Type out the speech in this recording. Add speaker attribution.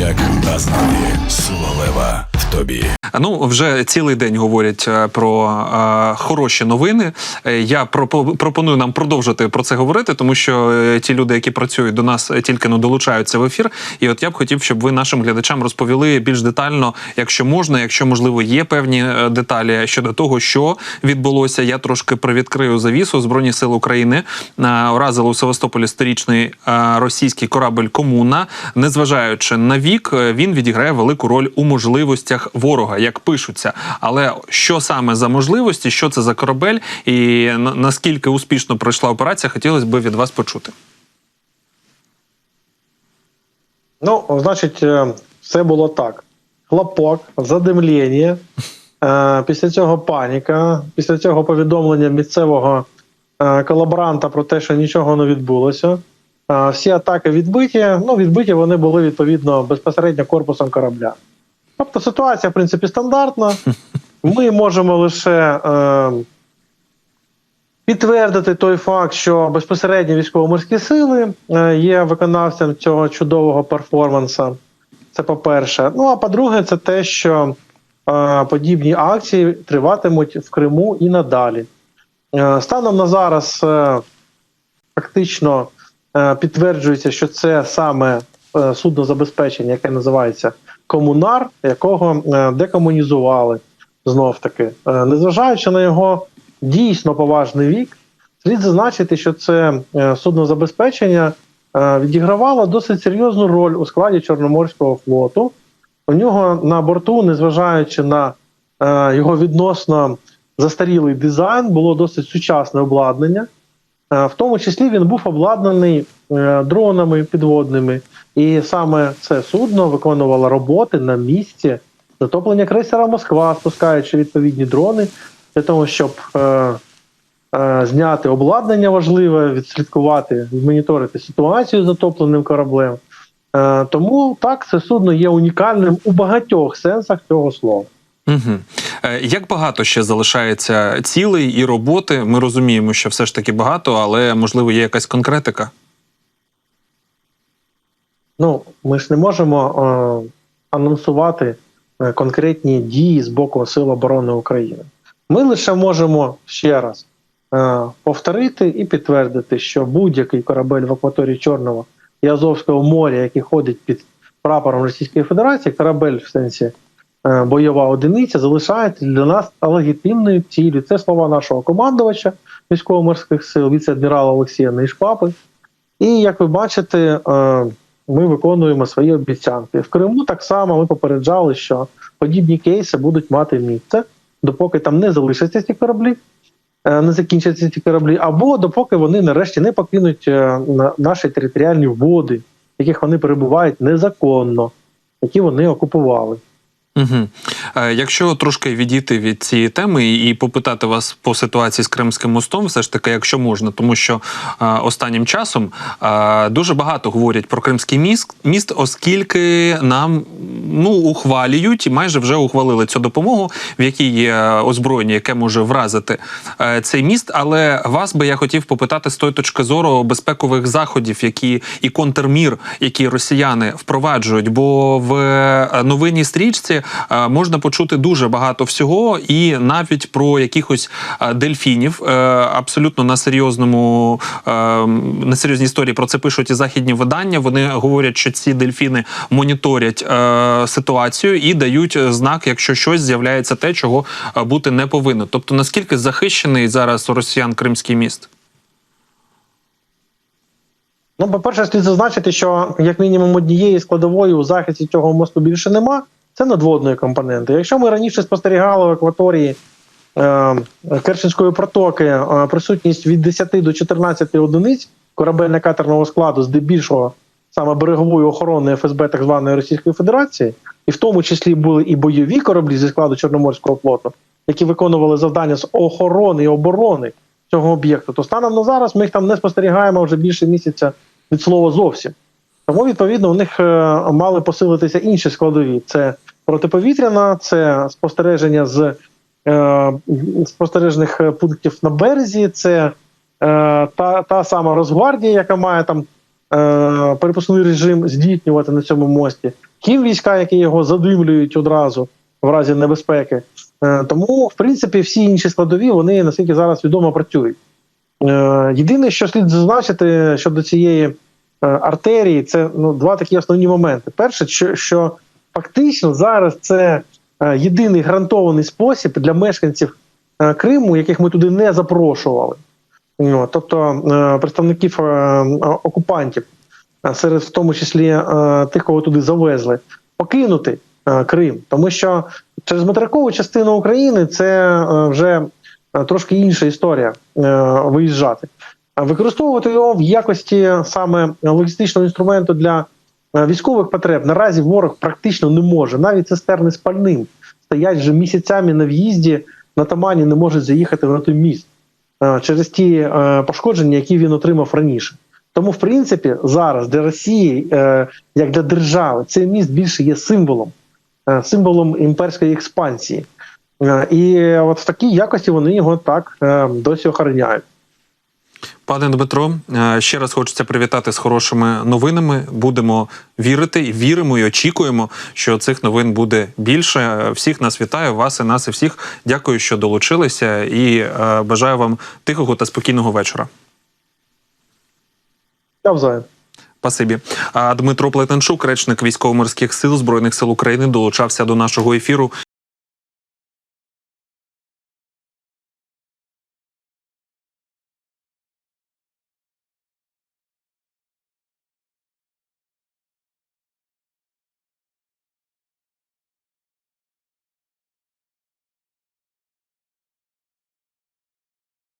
Speaker 1: як названі сила лева в тобі.
Speaker 2: Ну вже цілий день говорять е, про е, хороші новини. Е, Я пропо- пропоную нам продовжити про це говорити, тому що ті люди, які працюють до нас, тільки ну долучаються в ефір. І от я б хотів, щоб ви нашим глядачам розповіли більш детально, якщо можна, якщо можливо є певні деталі щодо того, що відбулося. Я трошки привідкрию завісу. Збройні сили України уразили у Севастополі сторічний російський корабль Комуна. Незважаючи на вік, він відіграє велику роль у можливостях ворога, як пишуться. Але що саме за можливості, що це за корабель, і наскільки успішно пройшла операція, хотілося б від вас почути.
Speaker 3: Ну, значить, е, все було так: хлопок, задимлення, е, після цього паніка, після цього повідомлення місцевого е, колаборанта про те, що нічого не відбулося. Всі атаки відбиті. Ну, відбиті вони були відповідно безпосередньо корпусом корабля. Тобто ситуація, в принципі, стандартна. Ми можемо лише е, підтвердити той факт, що безпосередньо військово-морські сили е, є виконавцем цього чудового перформанса. Це по-перше. Ну а по-друге, це те, що е, подібні акції триватимуть в Криму і надалі. Е, станом на зараз е, фактично е, підтверджується, що це саме е, суднозабезпечення, яке називається комунар, якого е, декомунізували знов таки. Е, незважаючи на його дійсно поважний вік, слід зазначити, що це е, суднозабезпечення відігравало досить серйозну роль у складі Чорноморського флоту. У нього на борту, незважаючи на його відносно застарілий дизайн, було досить сучасне обладнання. Е, В тому числі він був обладнаний е, дронами підводними, і саме це судно виконувало роботи на місці затоплення крейсера Москва, спускаючи відповідні дрони для того, щоб е, зняти обладнання важливе, відслідкувати, відмоніторити ситуацію з затопленим кораблем. Тому так, це судно є унікальним у багатьох сенсах цього слова.
Speaker 2: Угу. Як багато ще залишається цілей і роботи? Ми розуміємо, що все ж таки багато, але можливо є якась конкретика.
Speaker 3: Ну, ми ж не можемо е, анонсувати е, конкретні дії з боку Сил оборони України. Ми лише можемо ще раз е, повторити і підтвердити, що будь-який корабель в акваторії Чорного і Азовського моря, який ходить під прапором Російської Федерації, корабель в сенсі бойова одиниця, залишається для нас легітимною ціллю. Це слова нашого командувача військово-морських сил, віце-адмірала Олексія Нейшпапи. І як ви бачите, е, ми виконуємо свої обіцянки. В Криму так само ми попереджали, що подібні кейси будуть мати місце, допоки там не залишаться ці кораблі, е, не закінчаться ці кораблі, або допоки вони нарешті не покинуть е, на- наші територіальні води, в яких вони перебувають незаконно, які вони окупували.
Speaker 2: Угу. Якщо трошки відійти від цієї теми і попитати вас по ситуації з Кримським мостом, все ж таки, якщо можна, тому що е, останнім часом е, дуже багато говорять про Кримський міст, міст, оскільки нам ну ухвалюють і майже вже ухвалили цю допомогу, в якій є озброєння, яке може вразити цей міст. Але вас би я хотів попитати з тої точки зору безпекових заходів, які і контрмір, які росіяни впроваджують. Бо в новинній стрічці е, можна почути дуже багато всього, і навіть про якихось е, дельфінів е, абсолютно на серйозному на серйозній історії про це пишуть і західні видання. Вони говорять, що ці дельфіни моніторять ситуацію і дають знак, якщо щось з'являється те, чого бути не повинно. Тобто, наскільки захищений зараз росіян Кримський міст?
Speaker 3: Ну, по-перше, слід зазначити, що як мінімум однієї складової у захисті цього мосту більше нема. Це надводної компоненти. Якщо ми раніше спостерігали в акваторії е, Керченської протоки е, присутність від 10 до 14 одиниць корабельно-катерного складу, здебільшого саме берегової охорони ФСБ так званої Російської Федерації, і в тому числі були і бойові кораблі зі складу Чорноморського флоту, які виконували завдання з охорони і оборони цього об'єкту, то станом на зараз ми їх там не спостерігаємо вже більше місяця від слова зовсім. Тому, відповідно, у них е, мали посилитися інші складові: це протиповітряна, це спостереження з е, спостережних пунктів на березі, це е, та, та сама Росгвардія, яка має там е, перепускний режим здійснювати на цьому мості, ким війська, які його задимлюють одразу в разі небезпеки. Е, тому, в принципі, всі інші складові вони наскільки зараз відомо працюють. Е, єдине, що слід зазначити щодо цієї артерії, це ну, два такі основні моменти. Перше, що, що фактично зараз це е, єдиний гарантований спосіб для мешканців е, Криму, яких ми туди не запрошували. Ну, тобто е, представників е, окупантів, е, серед в тому числі е, тих, кого туди завезли, покинути е, Крим, тому що через материкову частину України це е, вже е, трошки інша історія е, виїжджати. А використовувати його в якості саме логістичного інструменту для е, військових потреб наразі ворог практично не може. Навіть цистерни з пальним стоять вже місяцями на в'їзді на Тамані, не можуть заїхати на той міст е, через ті е, пошкодження, які він отримав раніше. Тому, в принципі, зараз для Росії, е, як для держави, цей міст більше є символом, е, символом імперської експансії. Е, І от в такій якості вони його так е, досі охороняють.
Speaker 2: Пане Дмитро, е, ще раз хочеться привітати з хорошими новинами. Будемо вірити, і віримо і очікуємо, що цих новин буде більше. Е, Всіх нас вітаю, вас і нас, і всіх. Дякую, що долучилися, і е, бажаю вам тихого та спокійного вечора.
Speaker 3: Навзаєм.
Speaker 2: Спасибі. А Дмитро Плетенчук, речник військово-морських сил збройних сил України, долучався до нашого ефіру.